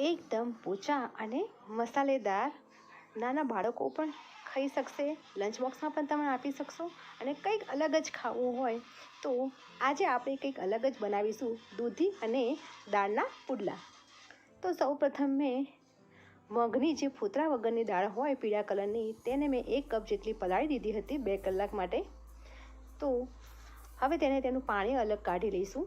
એકદમ પોચા અને મસાલેદાર નાના બાળકો પણ ખાઈ શકશે. લંચ બોક્સમાં પણ તમે આપી શકશો અને કંઈક અલગ જ ખાવું હોય તો આજે આપણે કંઈક અલગ જ બનાવીશું, દૂધી અને દાળના પુડલા. તો સૌપ્રથમ મેં મગની જે ફૂતરા વગરની દાળ હોય પીળા કલરની, તેને મેં એક કપ જેટલી પલાળી દીધી હતી બે કલાક માટે. તો હવે તેને તેનું પાણી અલગ કાઢી લઈશું.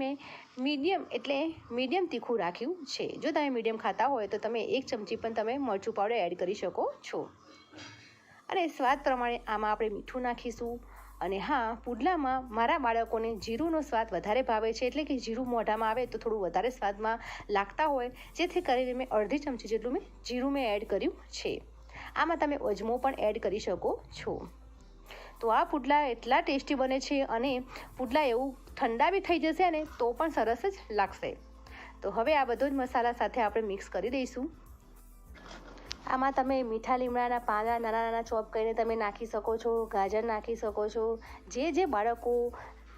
મેં મીડિયમ એટલે મીડિયમ તીખું રાખ્યું છે. જો તમે મીડિયમ ખાતા હોય તો તમે એક ચમચી પણ તમે મરચું પાવડર એડ કરી શકો છો. અને સ્વાદ પ્રમાણે આમાં આપણે મીઠું નાખીશું. અને હા, પુડલામાં મારા બાળકોને જીરુંનો સ્વાદ વધારે ભાવે છે એટલે કે જીરું મોઢામાં આવે તો થોડું વધારે સ્વાદમાં લાગતા હોય. જેથી કરીને મેં અડધી ચમચી જેટલું મેં જીરું મેં એડ કર્યું છે. આમાં તમે અજમો પણ એડ કરી શકો છો. તો આ પુડલા એટલા ટેસ્ટી બને છે અને પુડલા એવું ઠંડા બી થઈ જશે ને તો પણ સરસ જ લાગશે. તો હવે આ બધો જ મસાલા સાથે આપણે મિક્સ કરી દઈશું. આમાં તમે મીઠા લીમડાના પાના નાના નાના ચોપ કરીને તમે નાખી શકો છો, ગાજર નાખી શકો છો, જે જે બાળકો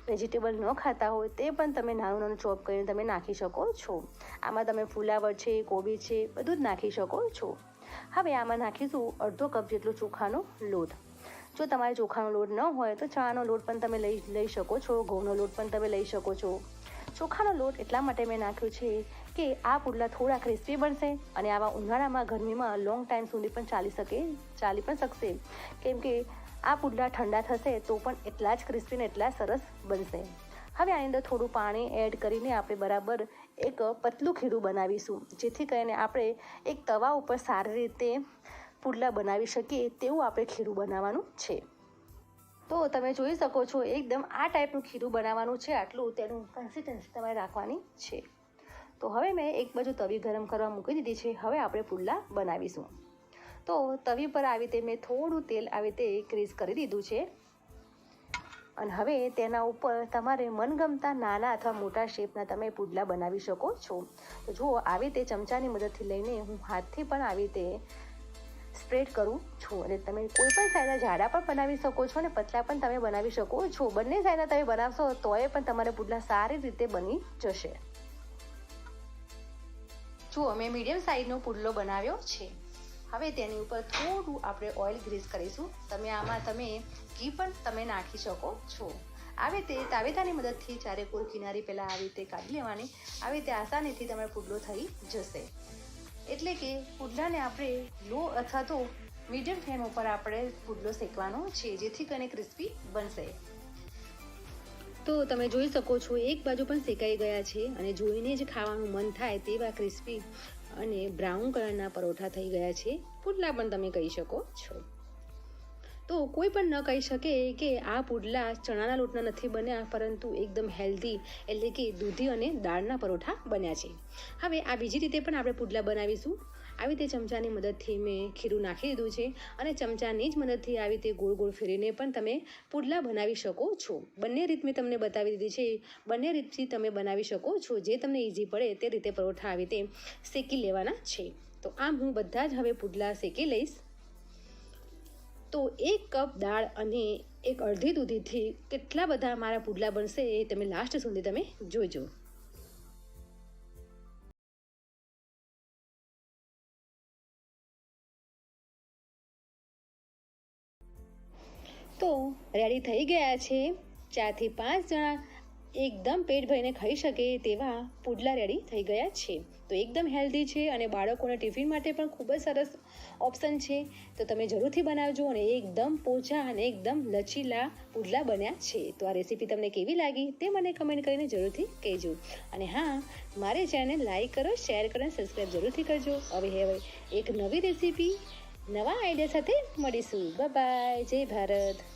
વેજીટેબલ ન ખાતા હોય તે પણ તમે નાનું નાનું ચોપ કરીને તમે નાખી શકો છો. આમાં તમે ફુલાવર છે, કોબી છે, બધું જ નાખી શકો છો. હવે આમાં નાખીશું અડધો કપ જેટલો ચોખાનો લોટ. જો તમારે ચોખાનો લોટ ન હોય તો ચાનો લોટ પણ તમે લઈ લઈ શકો છો, ઘઉંનો લોટ પણ તમે લઈ શકો છો. ચોખાનો લોટ એટલા માટે મેં નાખ્યો છે કે આ પુડલા થોડા ક્રિસ્પી બનશે અને આવા ઉનાળામાં ગરમીમાં લોંગ ટાઈમ સુધી પણ ચાલી શકે, ચાલી પણ શકશે. કેમ કે આ પુડલા ઠંડા થશે તો પણ એટલા જ ક્રિસ્પી ને એટલા સરસ બનશે. હવે આની અંદર થોડું પાણી એડ કરીને આપણે બરાબર એક પતલું ખીરું બનાવીશું, જેથી કરીને આપણે એક તવા ઉપર સારી રીતે પુડલા બનાવી શકીએ તેવું આપણે ખીરું બનાવવાનું છે. તો તમે જોઈ શકો છો, એકદમ આ ટાઈપનું ખીરું બનાવવાનું છે, આટલું તેનું કન્સિસ્ટન્સી તમારે રાખવાની છે. તો હવે મેં એક બાજુ તવી ગરમ કરવા મૂકી દીધી છે, હવે આપણે પુડલા બનાવીશું. તો તવી પર આવી રીતે મેં થોડું તેલ આવી રીતે ક્રીઝ કરી દીધું છે. અને હવે તેના ઉપર તમારે મનગમતા નાના અથવા મોટા શેપના તમે પુડલા બનાવી શકો છો. તો જુઓ, આવી રીતે ચમચાની મદદથી લઈને હું હાથથી પણ આવી રીતે સ્પ્રેડ કરું છું અને તમે કોઈ પણ સાઈઝના જાડા પણ બનાવી શકો છો અને પતલા પણ તમે બનાવી શકો છો. બંને સાઈઝના તમે બનાવશો તોય પણ તમારા પુડલા સારી રીતે બની જશે. જુઓ, મેં મીડિયમ સાઈઝનો પુડલો બનાવ્યો છે. હવે તેની ઉપર થોડું આપણે ઓઇલ ગ્રીસ કરીશું. તમે આમાં તમે ઘી પણ તમે નાખી શકો છો. આવી રીતે તાવેતાની મદદથી ચારે કુર કિનારી પહેલાં આવી રીતે કાઢી લેવાની, આવી રીતે આસાનીથી તમારો પુડલો થઈ જશે. એટલે કે પુડલાને આપણે લો અથવા તો મીડિયમ ફ્લેમ ઉપર આપણે પુડલો શેકવાનો છે, જેથી કરીને ક્રિસ્પી બનશે. તો તમે જોઈ શકો છો, એક બાજુ પણ શેકાઈ ગયા છે અને જોઈને જ ખાવાનું મન થાય તેવા ક્રિસ્પી અને બ્રાઉન કલરના પરોઠા થઈ ગયા છે. પુડલા પણ તમે કહી શકો છો. તો કોઈ પણ ન કહી શકે કે આ પુડલા ચણાના લોટના નથી બન્યા, પરંતુ એકદમ હેલ્ધી એટલે કે દૂધી અને દાળના પરોઠા બન્યા છે. હવે આ બીજી રીતે પણ આપણે પુડલા બનાવીશું. આવી રીતે ચમચાની મદદથી મેં ખીરું નાખી દીધું છે અને ચમચાની જ મદદથી આવી રીતે ગોળ ગોળ ફેરીને પણ તમે પુડલા બનાવી શકો છો. બંને રીત મેં તમને બતાવી દીધી છે. બંને રીતથી તમે બનાવી શકો છો. જે તમને ઇઝી પડે તે રીતે પરોઠા આવી રીતે શેકી લેવાના છે. તો આમ હું બધા જ હવે પુડલા શેકી લઈશ. તો એક કપ દાળ અને એક અડધી દૂધીથી કેટલા બધા મારા પુડલા બનશે એ તમે લાસ્ટ સુધી તમે જોજો. તો રેડી થઈ ગયા છે. ચારથી પાંચ જણા એકદમ પેટ ભરીને ખાઈ શકે તેવા પુડલા રેડી થઈ ગયા છે. તો એકદમ હેલ્ધી છે અને બાળકોના ટિફિન માટે પણ ખૂબ જ સરસ ઓપ્શન છે. તો તમે જરૂરથી બનાવજો અને એકદમ પોચા અને એકદમ લચીલા પુડલા બન્યા છે. તો આ રેસીપી તમને કેવી લાગી તે મને કમેન્ટ કરીને જરૂરથી કહેજો. અને હા, મારે ચેનલ લાઈક કરો શેર કરો અને સબસ્ક્રાઈબ જરૂરથી કરજો. હવે હવે એક નવી રેસીપી નવા આઈડિયા સાથે મળીશું. બાય જય ભારત.